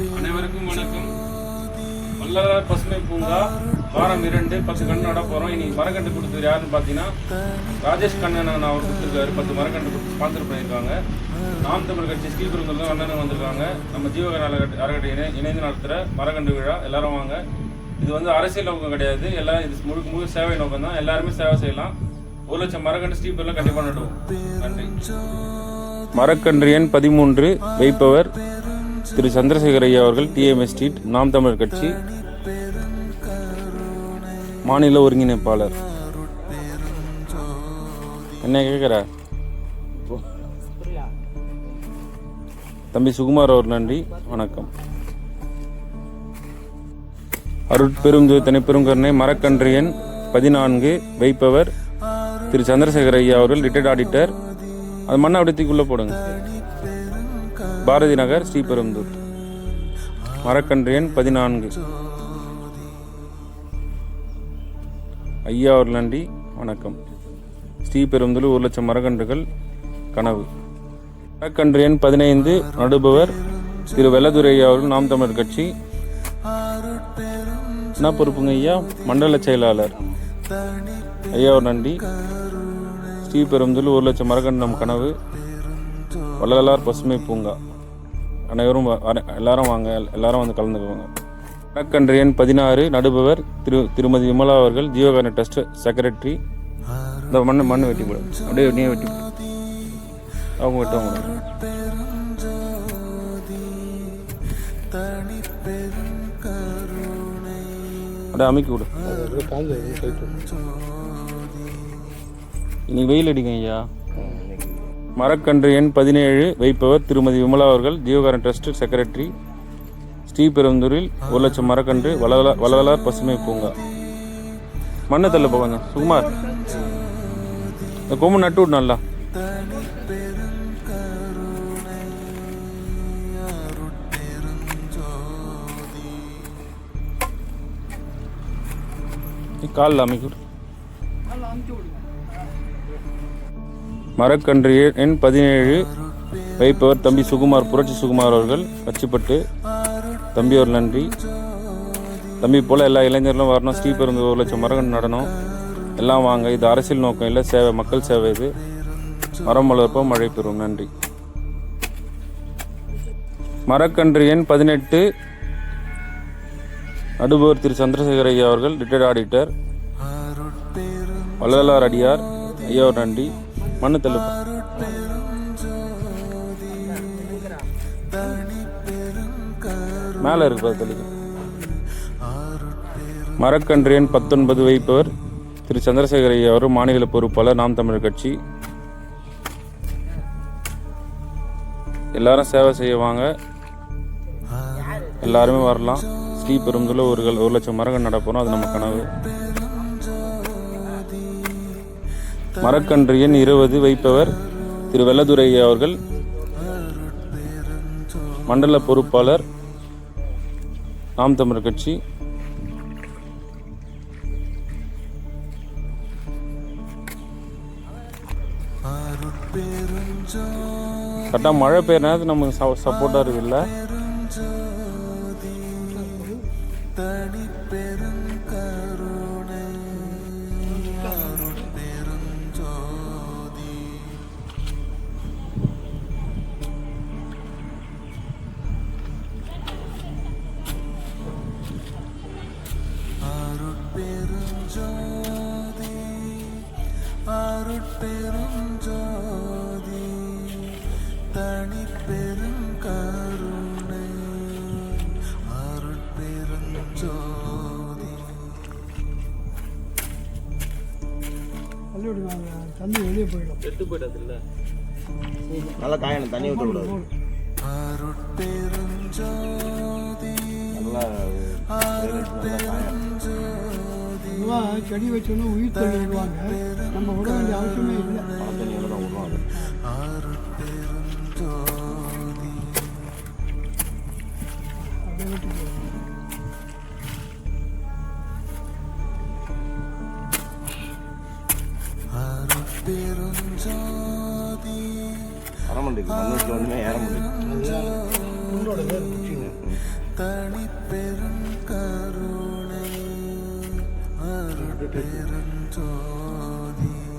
அனைவருக்கும் வணக்கம். வள்ளலார் பசுமை பூங்கா வாரம் இரண்டு பத்து கன்று நட போகிறோம் இன்னைக்கு மரக்கன்று கொடுத்தது யாருன்னு பார்த்தீங்கன்னா ராஜேஷ் கண்ணன் அவர் கொடுத்துருக்காரு. பத்து மரக்கன்று கொடுத்து ஸ்பான்சர் பண்ணியிருக்காங்க. நாம் தமிழ் கட்சி ஸ்ரீபெருங்குன்றம் அண்ணன் வந்திருக்காங்க. நம்ம ஜீவகர அறக்கட்டை இணை இணைந்து நடத்துகிற மரக்கன்று விழா. எல்லாரும் வாங்க. இது வந்து அரசியல் நோக்கம் கிடையாது. எல்லாம் இது முழுக்க முழு சேவை நோக்கம் தான். எல்லாருமே சேவை செய்யலாம். ஒரு லட்சம் மரக்கன்று ஸ்ரீபெருல கண்டிப்பாக நடுவோம். நன்றி. மரக்கன்று எண் பதிமூன்று வைப்பவர் திரு சந்திரசேகர் ஐயா அவர்கள் டிஎம்எஸ் ஸ்ட்ரீட் நாம் தமிழர் கட்சி மாநில ஒருங்கிணைப்பாளர். என்ன கேட்குற தம்பி சுகுமார் அவர் நன்றி வணக்கம். அருட்பெரும் தனிப்பெரும் கருணை மரக்கன்று எண் பதினான்கு வைப்பவர் திரு சந்திரசேகர் ஐயா அவர்கள் ரிட்டையர்ட் ஆடிட்டர் அது மண்ணை அப்படித்துக்குள்ளே போடுங்க. பாரதி நகர் ஸ்ரீபெரும்புதூர். மரக்கன்று எண் பதினான்கு. ஐயா ஒரு நன்றி வணக்கம். ஸ்ரீபெரும்புதூர் ஒரு லட்சம் மரக்கன்றுகள் கனவு. மரக்கன்று எண் பதினைந்து நடுபவர் திரு வெள்ளதுரை ஐயா அவர்கள் நாம் தமிழர் கட்சி. என்ன பொறுப்புங்க ஐயா? மண்டல செயலாளர். ஐயா ஒரு நன்றி ஸ்ரீபெரும்புதூர் ஒரு லட்சம் மரக்கன்று கனவு. வள்ளலார் பசுமை பூங்கா. அனைவரும் எல்லாரும் வாங்க எல்லாரும் வந்து கலந்துக்குவாங்க வழக்கன்று எண் பதினாறு நடுபவர் திரு திருமதி விமலா அவர்கள் ஜீவகாரண ட்ரஸ்ட் செக்ரட்டரி. இந்த மண்ணு மண்ணு வெட்டி போடு. அப்படியே நீ வெட்டி. அவங்க வெட்டுவாங்க அப்படியே அமைக்கி விடு. இன்னைக்கு வெயில் அடிக்கும் ஐயா. மரக்கன்று எண் பதினேழு வைப்பவர் திருமதி விமலா அவர்கள் ஜீவகாரன் ட்ரஸ்ட் செக்ரட்டரி ஸ்ரீபெரும்புதூரில் ஒரு லட்சம் மரக்கன்று வளவலா வளவலார் பசுமை பூங்கா. மண்ணை தள்ள போவாங்க சுகுமார். இந்த கொம்பு நட்டு விடு நல்லா. காலில் அமைக்க மரக்கன்று எண் பதினேழு வைப்பவர் தம்பி சுகுமார் புரட்சி சுகுமார் அவர்கள். கச்சிப்பட்டு தம்பி ஒரு நன்றி. தம்பி போல எல்லா இளைஞர்களும் வரணும். ஸ்ரீபெரும்பு ஒரு லட்சம் மரக்கன்று நடணும். எல்லாம் வாங்க. இது அரசியல் நோக்கம் இல்லை சேவை மக்கள் சேவை இது. மரம் வளர்ப்போம் மழை பெறும். நன்றி. மரக்கன்று எண் பதினெட்டு. நடுபவர் திரு சந்திரசேகர் ஐயா அவர்கள் ரிட்டையர்ட் ஆடிட்டர் வள்ளலார் அடியார் ஐயோ நன்றி மண்ணு தள்ளுப்பா மேலே இருக்கு தெளிவு மரக்கன்றியன் பத்தொன்பது வைப்பவர் திரு சந்திரசேகர் ஐயா அவர் மாநில பொறுப்பாளர் நாம் தமிழர் கட்சி. எல்லாரும் சேவை செய்வாங்க. எல்லாருமே வரலாம். ஸ்ரீபெரும்புல ஒரு ஒரு லட்சம் மரங்கள் நடப்போம் அது நம்ம கனவு. மரக்கன்று எண் இருபது வைப்பவர் திரு வெள்ளதுரை அவர்கள். மண்டல பொறுப்பாளர் நாம் தமிழர் கட்சி. கரெக்டாக மழை பெய்யறது நேரத்துக்கு நமக்கு சப்போர்ட்டாக இருக்குல்ல. தள்ளி விடுங்க தண்ணி வெளியே போயிடும். கெட்டு போயிடாது இல்லை நல்லா காயணும் தண்ணி நல்லா வேர் எடுத்து நல்லா இதுவாக செடி வச்சோன்னா உயிர் தள்ளி விடுவாங்க நம்ம விட வேண்டிய அவசியமே இல்லை. தான் வர மாட்டேங்குது ஒன்றுமே ஏற வேர் பிடிச்சிங்க தனிப்பெருங்கருணை அருட்பெருஞ்சோதி